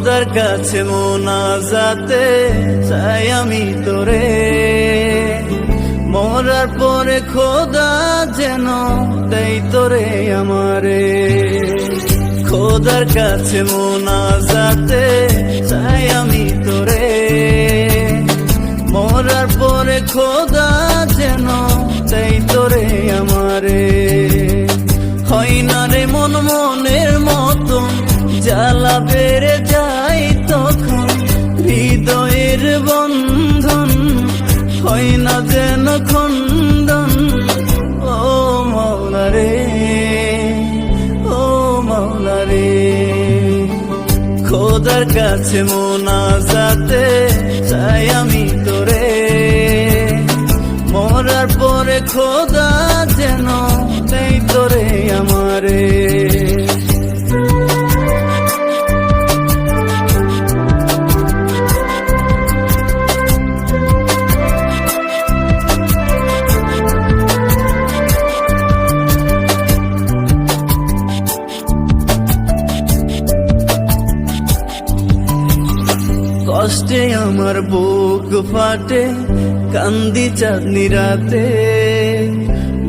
খোদার কাছে মোনাজাতে চাই আমি তোরে। মরার পরে খোদা যেন দেই তোরে আমারে। খোদার কাছে মোনাজাতে চাই আমি তোরে। মরার পরে খোদা যেন দেই তোরে আমারে। হয় না রে মন মনের মতন জ্বালা খোদার কাছে মোনাজাতে চাই আমি তোরে। মরার পরে খোদা যেন নেই তোরে আমারে। কষ্টে আমার বুক ফাটে, কান্দি চাঁদনি রাতে।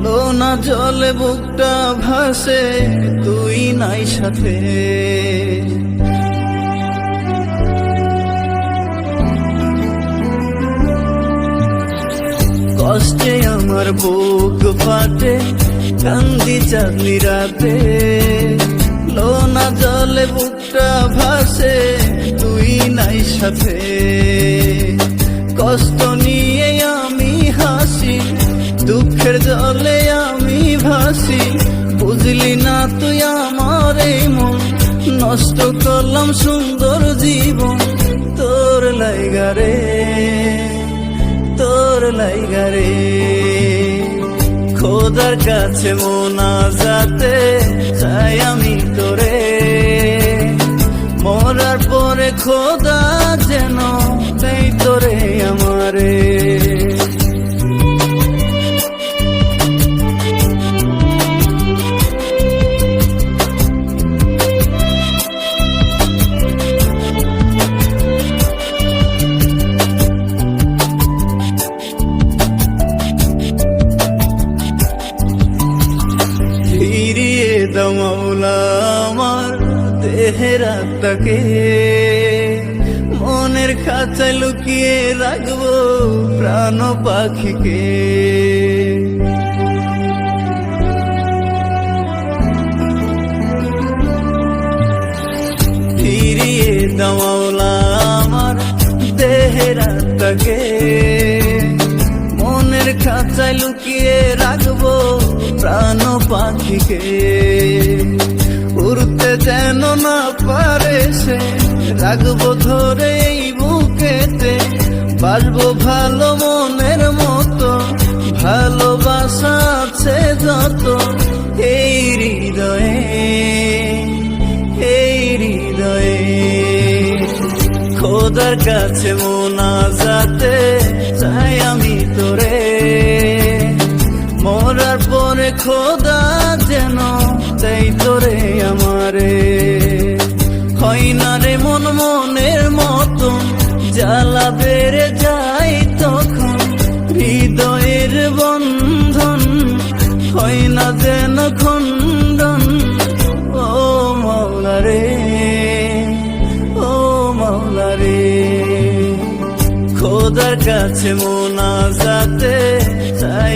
লোনা জলে বুকটা ভাসে, তুই নাই সাথে। কষ্টে আমার বুক ফাটে, কান্দি চাঁদনি রাতে। লোনা জলে বুকটা ভাসে সাথে। কষ্ট নিয়ে আমি হাসি, দুঃখের জলে আমি ভাসি। বুঝলি না তুই আমার এই মন, নষ্ট করলাম সুন্দর জীবন। তোর লাইগারে তোর লাইগারে খোদার কাছে মোনাজাতে চাই আমি তোরে। মরার পরে খোদা আত্মাকে মনের খাঁচায় লুকিয়ে রাখব প্রাণ পাখিকে। ফিরিয়ে দাও আমার দেহের আত্মাকে মনের খাঁচায় লুকিয়ে রাখব প্রাণ পাখিকে। না পারে সে। রাখব ধরে এই বুকেতে। বাসবো ভালো মনের মতো। ভালোবাসা আছে যত। এই হৃদয়ে এই হৃদয়ে। খোদার কাছে মোনা যাতে চাই আমি তোরে। মরার পরে খোদা যেন তাই তোরে আমারে। বন্ধন হয় না যেন খন্ডন ও মাওলা রে, ও মাওলা রে, খোদার কাছে চাই আমি